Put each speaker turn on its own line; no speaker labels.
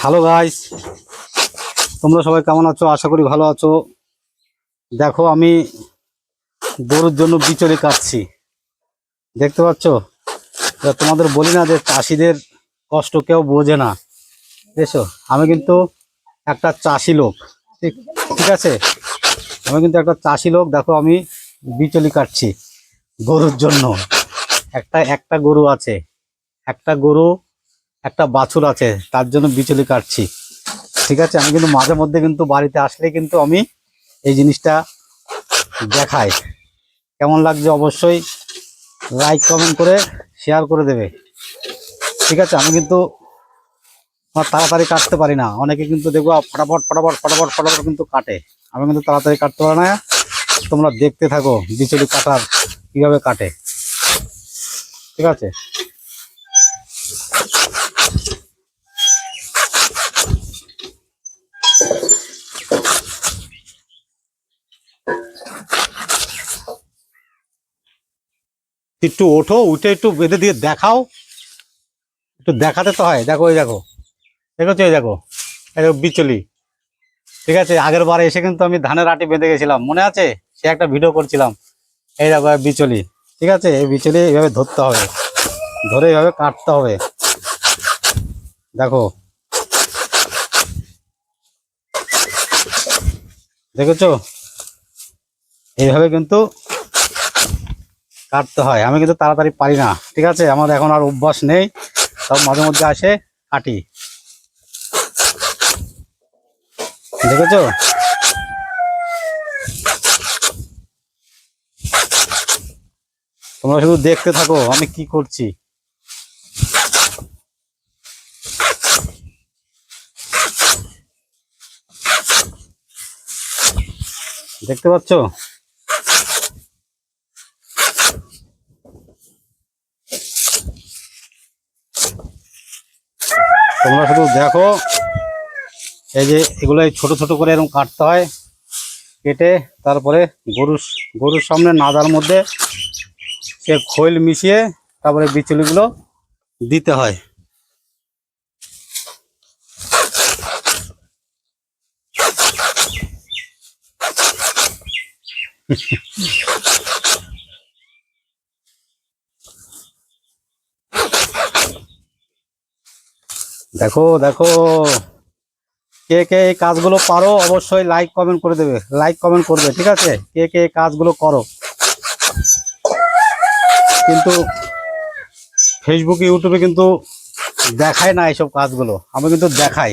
Hello guys তোমরা সবাই কেমন আছো? আশা করি ভালো আছো। দেখো, আমি গরুর জন্য বিচলি কাটছি। দেখতে পাচ্ছ? তোমাদের বলি না যে চাষিদের কষ্ট কেউ বোঝে না। এসো আমি কিন্তু একটা চাষি লোক। ঠিক ঠিক আছে? আমি কিন্তু একটা চাষি লোক। দেখো, আমি বিচলি কাটছি গরুর জন্য। একটা একটা গরু আছে। একটা গরু একটা বাছুর আছে, তার জন্য বিচলি কাটছি। ঠিক আছে? আমি কিন্তু মাঝে মধ্যে কিন্তু বাড়িতে আসলে কিন্তু আমি এই জিনিসটা দেখাই। কেমন লাগছে অবশ্যই লাইক কমেন্ট করে শেয়ার করে দেবে। ঠিক আছে? আমি কিন্তু আমার তাড়াতাড়ি কাটতে পারি না। অনেকে কিন্তু দেখব ফটাফট ফটাফট ফটাফট ফটাফট কিন্তু কাটে। আমি কিন্তু তাড়াতাড়ি কাটতে পারি না। তোমরা দেখতে থাকো বিচলি কাটার কীভাবে কাটে। ঠিক আছে? একটু ওঠো, উঠে একটু বেঁধে দিয়ে দেখাও। একটু দেখাতে তো হয়। দেখো, এই দেখো। দেখেছ এই দেখো। এই দেখো, বিচলি। ঠিক আছে? আগের বার এসে কিন্তু আমি ধানের আটি বেঁধে গেছিলাম। মনে আছে? সে একটা ভিডিও করছিলাম। এই দেখো বিচলি। ঠিক আছে? এই বিচলি এইভাবে ধরতে হবে। ধরে এইভাবে কাটতে হবে। দেখো। দেখেছ? এইভাবে কিন্তু কাটতে হয়। আমি কিন্তু তাড়াতাড়ি পারি না, ঠিক আছে? আমার এখন আর অভ্যাস নেই। সব মাঝে মধ্যে আসে, কাটি। দেখেছ? তোমরা শুধু দেখতে থাকো, আমি কি করছি? দেখতে পাচ্ছ? তোমরা শুধু দেখো। এই যে এগুলো ছোট ছোট করে এরকম কাটতে হয়, কেটে তারপরে গরুর গরুর সামনে নাদার মধ্যে সে খৈল মিশিয়ে তারপরে বিচুলিগুলো দিতে হয়। দেখো দেখো। কে কে এই কাজগুলো পারো অবশ্যই লাইক কমেন্ট করে দেবে। লাইক কমেন্ট করবে, ঠিক আছে? কে কে এই কাজগুলো করো। কিন্তু ফেসবুক ইউটিউবে কিন্তু দেখায় না এইসব কাজগুলো। আমি কিন্তু দেখাই।